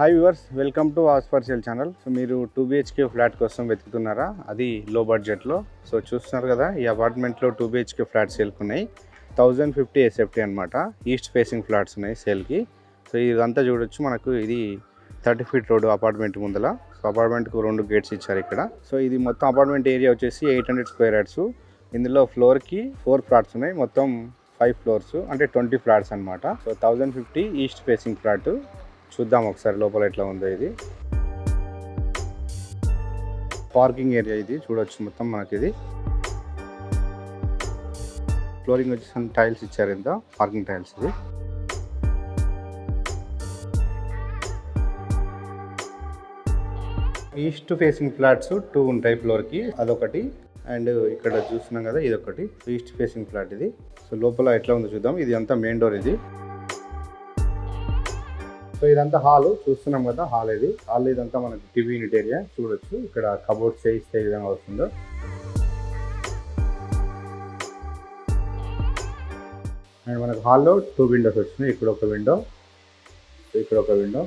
Hi viewers welcome to ఆస్పర్షియల్ channel so మీరు two BHK flat కోసం వెతుకుతున్నారా? అది లో. బడ్జెట్లో సో చూస్తున్నారు కదా ఈ అపార్ట్మెంట్లో టూ బిహెచ్కే ఫ్లాట్స్ సేల్కున్నాయి థౌజండ్ ఫిఫ్టీ ఎస్ఎఫ్టీ అనమాట ఈస్ట్ ఫేసింగ్ ఫ్లాట్స్ ఉన్నాయి సేల్కి సో ఇదంతా చూడొచ్చు మనకు. ఇది థర్టీ ఫీట్ రోడ్ అపార్ట్మెంట్ ముందల. సో అపార్ట్మెంట్కు రెండు గేట్స్ ఇచ్చారు ఇక్కడ. సో ఇది మొత్తం అపార్ట్మెంట్ ఏరియా వచ్చేసి ఎయిట్ హండ్రెడ్ స్క్వేర్ యార్డ్స్ ఇందులో ఫ్లోర్కి ఫోర్ ఫ్లాట్స్ ఉన్నాయి. మొత్తం ఫైవ్ ఫ్లోర్స్ అంటే ట్వంటీ ఫ్లాట్స్ అనమాట so thousand fifty east facing flat చూద్దాం ఒకసారి లోపల ఎట్లా ఉందో ఇది. పార్కింగ్ ఏరియా ఇది చూడొచ్చు మొత్తం మనకి ఇది ఫ్లోరింగ్ వచ్చేసి టైల్స్ ఇచ్చారు ఇంత పార్కింగ్ టైల్స్ ఇది. ఈస్ట్ ఫేసింగ్ ఫ్లాట్స్ టూ ఉంటాయి ఫ్లోర్కి అదొకటి. అండ్ ఇక్కడ చూస్తున్నాం కదా ఇది ఒకటి ఈస్ట్ ఫేసింగ్ ఫ్లాట్ ఇది. సో లోపల ఎట్లా ఉందో చూద్దాం. ఇది అంతా మెయిన్ డోర్ ఇది. సో ఇదంతా హాల్ చూస్తున్నాం కదా హాల్ ఇది. హాల్ ఇదంతా మనకి టీవీ యూనిట్ ఏరియా చూడొచ్చు. ఇక్కడ కబోర్డ్ చేయిస్తే ఏ విధంగా వస్తుందో. అండ్ మనకు హాల్లో టూ విండోస్ వచ్చినాయి. ఇక్కడ ఒక విండో ఇక్కడ ఒక విండో.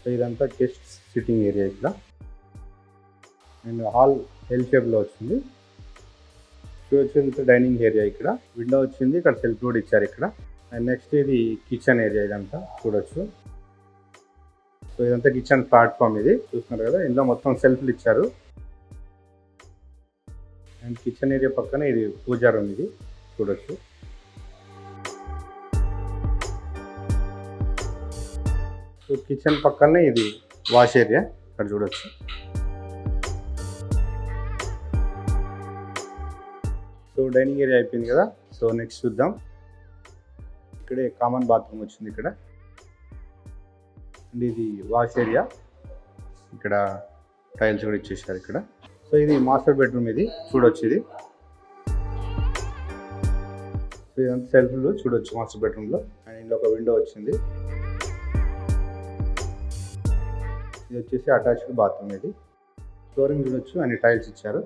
సో ఇదంతా గెస్ట్ సిట్టింగ్ ఏరియా ఇక్కడ. అండ్ హాల్ ఎల్ షేప్లో వచ్చింది. వచ్చింది డైనింగ్ ఏరియా ఇక్కడ. విండో వచ్చింది ఇక్కడ సెల్ఫ్ కూడా ఇచ్చారు ఇక్కడ. అండ్ నెక్స్ట్ ఇది కిచెన్ ఏరియా ఇదంతా చూడొచ్చు. సో ఇదంతా కిచెన్ ప్లాట్ఫామ్ ఇది. చూస్తున్నారు కదా ఇందులో మొత్తం సెల్ఫ్లు ఇచ్చారు. అండ్ కిచెన్ ఏరియా పక్కన ఇది పూజా రూమ్ ఇది. చూడొచ్చు. సో కిచెన్ పక్కనే ఇది వాష్ ఏరియా ఇక్కడ చూడొచ్చు. సో డైనింగ్ ఏరియా అయిపోయింది కదా. సో నెక్స్ట్ చూద్దాం. ఇక్కడే కామన్ బాత్రూమ్ వచ్చింది ఇక్కడ. అండ్ ఇది వాష్ ఏరియా ఇక్కడ టైల్స్ కూడా ఇచ్చేసారు ఇక్కడ. సో ఇది మాస్టర్ బెడ్రూమ్ ఇది చూడొచ్చు ఇది సో ఇదంతా సెల్ఫ్లు చూడొచ్చు మాస్టర్ బెడ్రూమ్లో అండ్ ఇందులో ఒక విండో వచ్చింది. ఇది వచ్చేసి అటాచ్డ్ బాత్రూమ్ ఇది. ఫ్లోరింగ్ చూడొచ్చు అండ్ టైల్స్ ఇచ్చారు.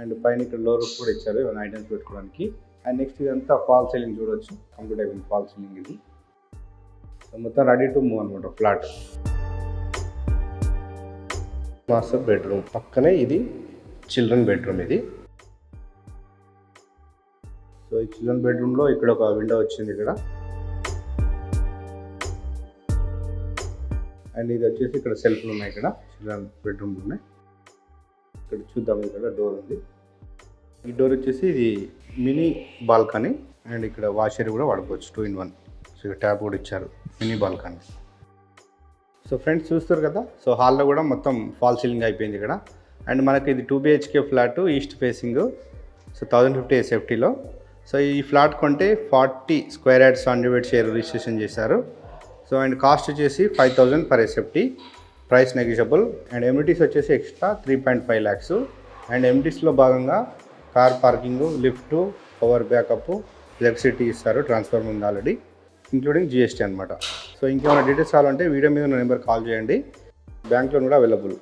అండ్ పైన ఇక్కడ లో కూడా ఇచ్చారు ఐటమ్స్ పెట్టుకోవడానికి. అండ్ నెక్స్ట్ ఇదంతా ఫాల్ సీలింగ్ చూడొచ్చు. కంప్లీట్ అయిపోయింది ఫాల్ సీలింగ్ ఇది. సో మొత్తం రెడీ టు మూవ్ అనమాట ఫ్లాట్ మాస్టర్ బెడ్రూమ్ పక్కనే ఇది చిల్డ్రన్ బెడ్రూమ్ ఇది. సో ఈ చిల్డ్రన్ బెడ్రూమ్లో ఇక్కడ ఒక విండో వచ్చింది ఇక్కడ. అండ్ ఇది వచ్చేసి ఇక్కడ సెల్ఫ్లు ఉన్నాయి ఇక్కడ. చిల్డ్రన్ బెడ్రూమ్లు ఉన్నాయి ఇక్కడ చూద్దాం ఇక్కడ డోర్ ఉంది. ఈ డోర్ వచ్చేసి ఇది మినీ బాల్కనీ అండ్ ఇక్కడ వాషర్ కూడా వాడుకోవచ్చు టూ ఇన్ వన్ సో ఇక్కడ ట్యాప్ కూడా ఇచ్చారు మినీ బాల్కనీ సో ఫ్రెండ్స్ చూస్తారు కదా సో హాల్లో కూడా మొత్తం ఫాల్ సీలింగ్ అయిపోయింది ఇక్కడ. అండ్ మనకి ఇది two BHK flat east facing so thousand fifty సేఫ్టీలో so ఈ ఫ్లాట్ కొంటే forty square yards hundred share registration చేశారు. సో అండ్ కాస్ట్ వచ్చేసి five thousand per SFT price negotiable and amenities వచ్చేసి extra three point five lakhs and ఎమ్యూటీస్లో భాగంగా car parking lift power backup electricity ఇస్తారు transformer ఉంది already including GST అనమాట so ఇంకేమైనా details కావాలంటే video మీద ఉన్న నెంబర్ కాల్ చేయండి. బ్యాంక్లో కూడా అవైలబుల్.